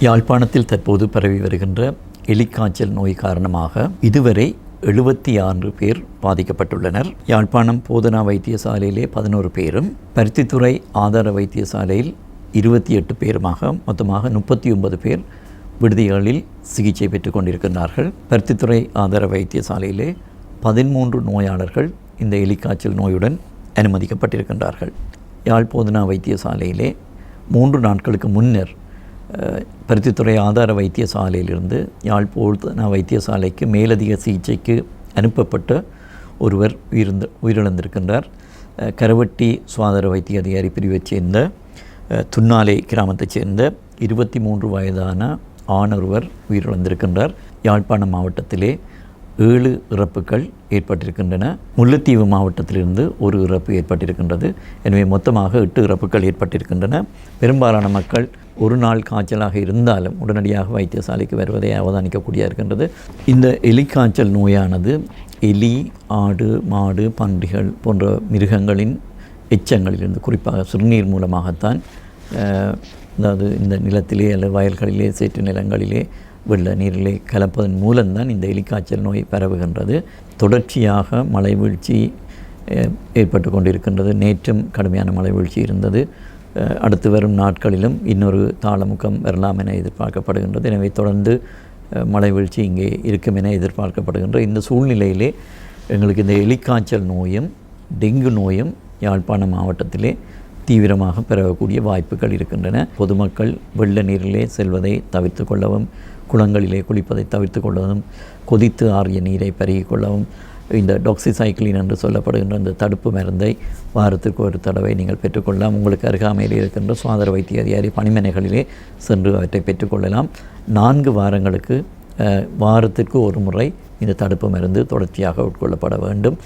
யாழ்ப்பாணத்தில் தற்போது பரவி வருகின்ற எலிக்காய்ச்சல் நோய் காரணமாக இதுவரை எழுபத்தி ஆறு பேர் பாதிக்கப்பட்டுள்ளனர். யாழ்ப்பாணம் போதனா வைத்தியசாலையிலே பதினோரு பேரும் பருத்தித்துறை ஆதார வைத்தியசாலையில் இருபத்தி எட்டு பேருமாக மொத்தமாக முப்பத்தி ஒன்பது பேர் விடுதிகளில் சிகிச்சை பெற்றுக் கொண்டிருக்கின்றார்கள். பருத்தித்துறை ஆதார வைத்தியசாலையிலே பதிமூன்று நோயாளர்கள் இந்த எலிக்காய்ச்சல் நோயுடன் அனுமதிக்கப்பட்டிருக்கின்றார்கள். யாழ் போதனா வைத்தியசாலையிலே மூன்று நாட்களுக்கு முன்னர் பருத்தித்துறை ஆதார வைத்தியசாலையிலிருந்து யாழ் வைத்தியசாலைக்கு மேலதிக சிகிச்சைக்கு அனுப்பப்பட்ட ஒருவர் உயிர்ந்து உயிரிழந்திருக்கின்றார். கரவட்டி சுகாதார வைத்திய அதிகாரி பிரிவைச் சேர்ந்த துன்னாலை கிராமத்தைச் சேர்ந்த இருபத்தி மூன்று வயதான ஆணொருவர் உயிரிழந்திருக்கின்றார். யாழ்ப்பாணம் மாவட்டத்திலே ஏழு இறப்புகள் ஏற்பட்டிருக்கின்றன. முல்லைத்தீவு மாவட்டத்திலிருந்து ஒரு இறப்பு ஏற்பட்டிருக்கின்றது. எனவே மொத்தமாக எட்டு இறப்புகள் ஏற்பட்டிருக்கின்றன. பெரும்பாலான மக்கள் ஒரு நாள் காய்ச்சலாக இருந்தாலும் உடனடியாக வைத்தியசாலைக்கு வருவதை அவதானிக்கக்கூடிய இருக்கின்றது. இந்த எலிக்காய்ச்சல் நோயானது எலி ஆடு மாடு பன்றிகள் போன்ற மிருகங்களின் எச்சங்களிலிருந்து குறிப்பாக சிறுநீர் மூலமாகத்தான் அதாவது இந்த நிலத்திலே அல்லது வயல்களிலே சேற்று நிலங்களிலே வெள்ள நீரிலே கலப்பதன் மூலம்தான் இந்த எலிக்காய்ச்சல் நோய் பரவுகின்றது. தொடர்ச்சியாக மழை வீழ்ச்சி ஏற்பட்டு கொண்டிருக்கின்றது. நேற்றும் கடுமையான மழை வீழ்ச்சி இருந்தது. அடுத்து வரும் நாட்களிலும் இன்னொரு தாளமுகம் வரலாம் என எதிர்பார்க்கப்படுகின்றது. எனவே தொடர்ந்து மழை வீழ்ச்சி இங்கே இருக்கும் என எதிர்பார்க்கப்படுகின்ற இந்த சூழ்நிலையிலே எங்களுக்கு இந்த எலிக்காய்ச்சல் நோயும் டெங்கு நோயும் யாழ்ப்பாணம் மாவட்டத்திலே தீவிரமாக பரவக்கூடிய வாய்ப்புகள் இருக்கின்றன. பொதுமக்கள் வெள்ள நீரிலே செல்வதை தவிர்த்து கொள்ளவும் குளங்களிலே குளிப்பதை தவிர்த்து கொள்ளவும் கொதித்து ஆறிய நீரை பருகிக் கொள்ளவும் இந்த டாக்ஸிசைக்ளின் என்று சொல்லப்படுகின்ற இந்த தடுப்பு மருந்தை வாரத்திற்கு ஒரு தடவை நீங்கள் பெற்றுக்கொள்ளலாம். உங்களுக்கு அருகாமையில் இருக்கின்ற சுகாதார வைத்திய அதிகாரி பணிமனைகளிலே சென்று அவற்றை பெற்றுக்கொள்ளலாம். நான்கு வாரங்களுக்கு வாரத்திற்கு ஒரு முறை இந்த தடுப்பு மருந்து தொடர்ச்சியாக உட்கொள்ளப்பட வேண்டும்.